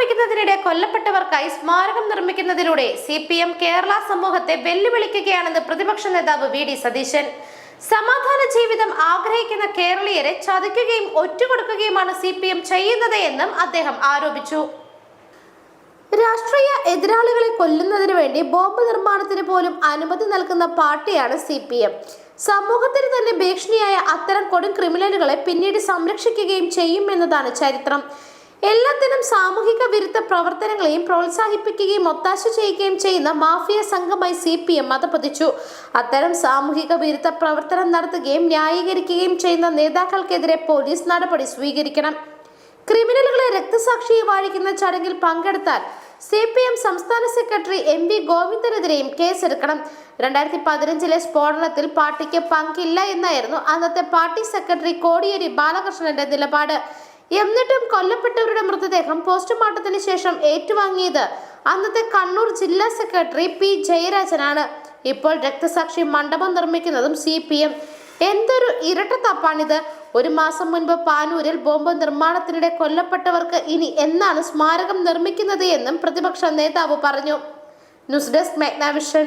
നിർമ്മിക്കുന്നതിനിടെ കൊല്ലപ്പെട്ടവർക്കായി സ്മാരകം നിർമ്മിക്കുന്നതിലൂടെ സി പി എം കേരള സമൂഹത്തെ വെല്ലുവിളിക്കുകയാണെന്ന് പ്രതിപക്ഷ നേതാവ് വി ഡി സതീശൻ. സമാധാന ജീവിതം ആഗ്രഹിക്കുന്ന കേരളീയരെ ചതിക്കുകയും ഒറ്റുകൊടുക്കുകയുമാണ് സി പി എം ചെയ്യുന്നത് എന്നും അദ്ദേഹം ആരോപിച്ചു. രാഷ്ട്രീയ എതിരാളികളെ കൊല്ലുന്നതിന് വേണ്ടി ബോംബ് നിർമ്മാണത്തിന് പോലും അനുമതി നൽകുന്ന പാർട്ടിയാണ് സി പി എം. സമൂഹത്തിന് തന്നെ ഭീഷണിയായ അത്തരം കൊടും ക്രിമിനലുകളെ പിന്നീട് സംരക്ഷിക്കുകയും ചെയ്യും എന്നതാണ് ചരിത്രം. എല്ലാത്തിനും സാമൂഹിക വിരുദ്ധ പ്രവർത്തനങ്ങളെയും പ്രോത്സാഹിപ്പിക്കുകയും ഒത്താശ ചെയ്യുകയും ചെയ്യുന്ന മാഫിയ സംഘമായി സി പി എം മതപതിച്ചു. അത്തരം സാമൂഹിക വിരുദ്ധ പ്രവർത്തനം നടത്തുകയും ന്യായീകരിക്കുകയും ചെയ്യുന്ന നേതാക്കൾക്കെതിരെ പോലീസ് നടപടി സ്വീകരിക്കണം. ക്രിമിനലുകളെ രക്തസാക്ഷിയെ വാഴിക്കുന്ന ചടങ്ങിൽ പങ്കെടുത്താൽ സി പി എം സംസ്ഥാന സെക്രട്ടറി എം വി ഗോവിന്ദനെതിരെയും കേസെടുക്കണം. രണ്ടായിരത്തി പതിനഞ്ചിലെ സ്ഫോടനത്തിൽ പാർട്ടിക്ക് പങ്കില്ല എന്നായിരുന്നു അന്നത്തെ പാർട്ടി സെക്രട്ടറി കോടിയേരി ബാലകൃഷ്ണന്റെ നിലപാട്. എന്നിട്ടും കൊല്ലപ്പെട്ടവരുടെ മൃതദേഹം പോസ്റ്റ്മോർട്ടത്തിന് ശേഷം ഏറ്റുവാങ്ങിയത് അന്നത്തെ കണ്ണൂർ ജില്ലാ സെക്രട്ടറി പി ജയരാജനാണ്. ഇപ്പോൾ രക്തസാക്ഷി മണ്ഡപം നിർമ്മിക്കുന്നതും സി പി എം. എന്തൊരു ഇരട്ടത്തപ്പാണിത്. ഒരു മാസം മുൻപ് പാനൂരിൽ ബോംബ് നിർമ്മാണത്തിനിടെ കൊല്ലപ്പെട്ടവർക്ക് ഇനി എന്നാണ് സ്മാരകം നിർമ്മിക്കുന്നത് എന്നും പ്രതിപക്ഷ നേതാവ് പറഞ്ഞു. News desk മെഗ്നാവിഷൻ